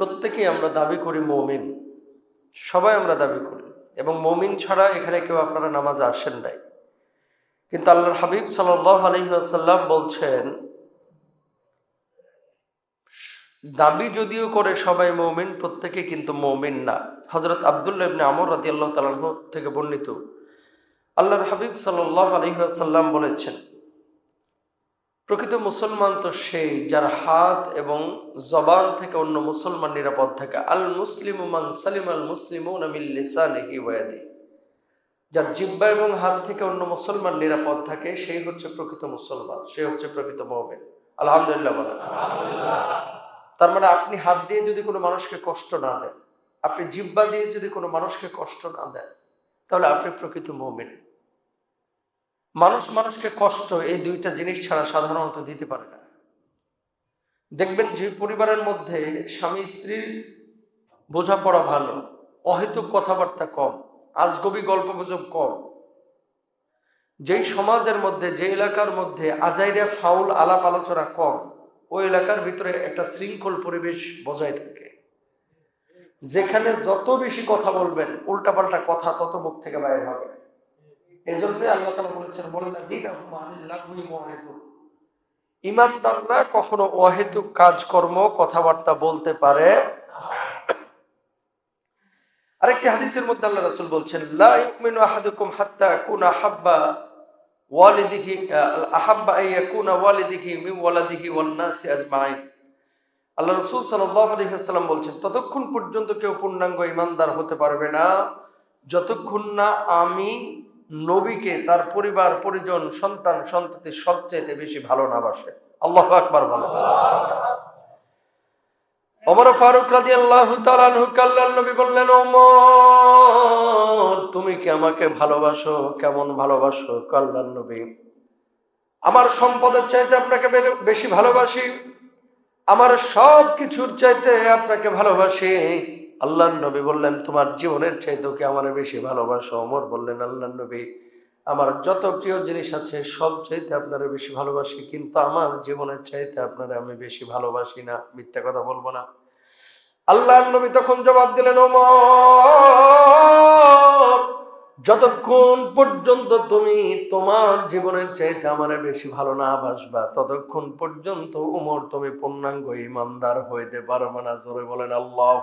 প্রত্যেকেই আমরা দাবি করি মমিন। সবাই আমরা দাবি করি। এবং মমিন ছাড়া এখানে কেউ আপনারা নামাজে আসেন নাই। কিন্তু আল্লাহর হাবিব সাল্লাহ আলহিহাসাল্লাম বলছেন, দাবি যদিও করে সবাই মৌমিন, প্রত্যেকে কিন্তু মৌমিন না। হজরত আবদুল্লাহ ইবনে আমর রাদি আল্লাহ তালাহ থেকে বর্ণিত। আল্লাহর হাবিব সাল্লাহ আলহিহাসাল্লাম বলেছেন প্রকৃত মুসলমান তো সেই যার হাত এবং জবান থেকে অন্য মুসলমান নিরাপদ থাকে। আল মুসলিম মান সালিম আল মুসলিম ওয়াদি যার জিব্বা এবং হাত থেকে অন্য মুসলমান নিরাপদ থাকে সেই হচ্ছে প্রকৃত মুসলমান সে হচ্ছে প্রকৃত মহমেন আলহামদুলিল্লাহ বলেন। তার মানে আপনি হাত দিয়ে যদি কোনো মানুষকে কষ্ট না দেন আপনি জিব্বা দিয়ে যদি কোনো মানুষকে কষ্ট না দেন তাহলে আপনি প্রকৃত মহমেন মানুষ মানুষকে কষ্ট এই দুইটা জিনিস ছাড়া সাধারণত দিতে পারে না। দেখবেন যে পরিবারের মধ্যে স্বামী স্ত্রীর বোঝাপড়া ভালো, অহেতুক কথাবার্তা কম, আজগবি গল্পগুজব কম। যেই সমাজের মধ্যে, যে এলাকার মধ্যে আজাইরা ফাউল আলাপ আলোচনা কম, ওই এলাকার ভিতরে একটা শৃঙ্খল পরিবেশ বজায় থাকে। যেখানে যত বেশি কথা বলবেন, উল্টাপাল্টা কথা তত মুখ থেকে বাইরে হবে। এই জন্যই আল্লাহ তালা বলেছেন বলেন ইমানদাররা কখনো অহেতুক কাজকর্ম, কথাবার্তা বলতে পারে আরেকটি হাদিসের মধ্যে আল্লাহ রাসূল বলছেন আহাব্বা আল্লাহ রাসূল সাল্লাল্লাহু বলছেন, ততক্ষণ পর্যন্ত কেউ পূর্ণাঙ্গ ইমানদার হতে পারবে না। যতক্ষণ না আমি নবীকে তার পরিবার, পরিজন, সন্তান, সন্ততি সবচেয়ে বেশি ভালো না বাসে। আল্লাহ আকবার ভালো ওমর ফারুক রাজি আল্লাহ নবী বললেন, ওমর, তুমি কি আমাকে ভালোবাসো? কেমন ভালোবাসো? কাল্লাল নবী, আমার সম্পদের চাইতে আপনাকে বেশি ভালোবাসি। আমার সব কিছুর চাইতে আপনাকে ভালোবাসি। আল্লাহ নবী বললেন, তোমার জীবনের চাইতেও আমার বেশি ভালোবাসো। অমর বললেন আল্লাহ নবী, আমার যত প্রিয় জিনিস আছে, সব চাইতে আপনারা বেশি ভালোবাসি, কিন্তু আমার জীবনের চাইতে আপনারা আমি বেশি ভালোবাসি না। মিথ্যা কথা বলব না। আল্লাহ নবী তখন জবাব দিলেন, ওমর যতক্ষণ পর্যন্ত তুমি তোমার জীবনের চাইতে আমার বেশি ভালো না বাসবা, ততক্ষণ পর্যন্ত উমর তুমি পূর্ণাঙ্গ ইমানদার হইতে পারবে না। জোরে বলেন, আল্লাহ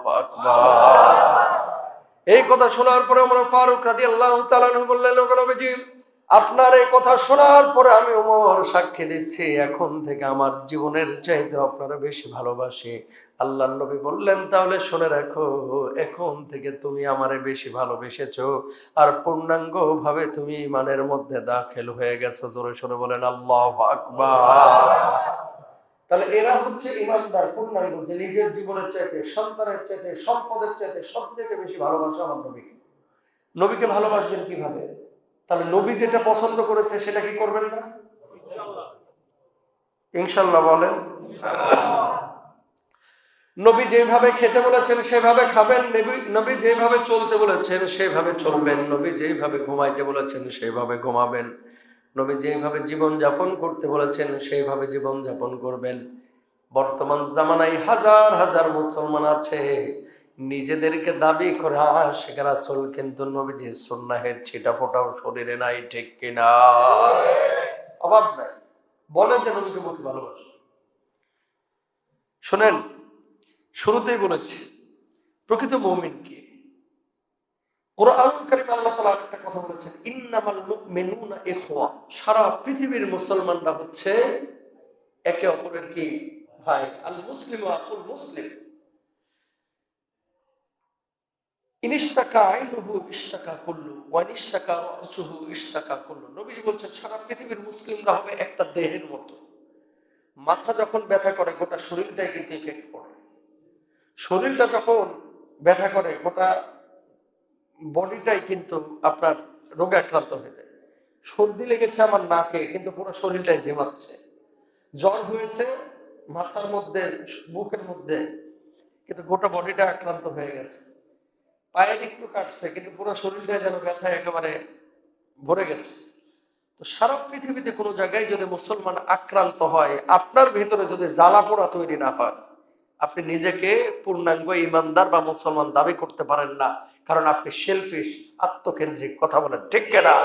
এই কথা শোনার পরে আমার ফারুক রাদি আল্লাহ বললেন আপনার এই কথা শোনার পরে আমি ওমর সাক্ষী দিচ্ছি। এখন থেকে আমার জীবনের চাইতে আপনারা বেশি ভালোবাসি। আল্লাহ নবী বললেন, তাহলে শুনে রাখো, এখন থেকে তুমি আমারে বেশি ভালোবেসেছো আর পূর্ণাঙ্গ ভাবে তুমি ইমানের মধ্যে দাখিল হয়ে গেছো। জোরে শুনে বলেন, আল্লাহ আকবার। তাহলে এরা হচ্ছে ইমানদার পূর্ণাঙ্গ, যে নিজের জীবনের চাইতে, সন্তানের চাইতে, সম্পদের চাইতে সব থেকে বেশি ভালোবাসা আমার নবীকে। নবীকে ভালোবাসবেন কীভাবে? তাহলে নবী যেটা পছন্দ করেছে সেটা কি করবেন না? ইনশাল্লাহ বলেন। নবী যেভাবে খেতে বলেছেন, সেভাবে খাবেন। নবী নবী যেভাবে চলতে বলেছেন, সেভাবে চলবেন। নবী যেভাবে ঘুমাইতে বলেছেন, সেভাবে ঘুমাবেন। নবী যেভাবে জীবন যাপন করতে বলেছেন সেইভাবে জীবন যাপন করবেন। বর্তমান জামানায় হাজার হাজার মুসলমান আছে। নিজেদেরকে দাবি করে, শেখ রাসুল কিন্তু নবী নবীজি সন্ন্যাহের ছিটা ফোটাও শরীরে নাই, ঠিক কিনা? অভাব নাই। বলে যে নবীকে মুখে ভালোবাসে শোনেন শুরুতেই বলেছে, প্রকৃত মৌমিন কি কোরআন আল্লাহ তাআলা একটা কথা বলেছেন, ইন্নামাল মুমিনুনা ইখওয়া। সারা পৃথিবীর মুসলমানরা হচ্ছে একে অপরের কি? ভাই, আল মুসলিম আকুল মুসলিম। ইনিস্তাকা আইনুহু ইস্তাকা কুল্লু রাসুহু ইস্তাকা বলছেন, সারা পৃথিবীর মুসলিমরা হবে একটা দেহের মতো। মাথা যখন ব্যথা করে, গোটা শরীরটাই কিন্তু ইফেক্ট পড়ে শরীরটা যখন ব্যথা করে, গোটা বডিটাই কিন্তু আপনার রোগে আক্রান্ত হয়ে যায়। সর্দি লেগেছে আমার নাকে, কিন্তু পুরো শরীরটাই জেমাচ্ছে জ্বর হয়েছে মাথার মধ্যে বুকের মধ্যে, কিন্তু গোটা বডিটা আক্রান্ত হয়ে গেছে। পায়ের একটু কাটছে, কিন্তু পুরো শরীরটাই যেন ব্যথায় একেবারে ভরে গেছে। তো সারা পৃথিবীতে কোনো জায়গায় যদি মুসলমান আক্রান্ত হয়, আপনার ভেতরে যদি জ্বালা পোড়া তৈরি না হয় আপনি নিজেকে পূর্ণাঙ্গ ইমানদার বা মুসলমান দাবি করতে পারেন না। কারণ আপনি সেলফিশ আত্মকেন্দ্রিক, কথা বলেন, ঠিক কেনা?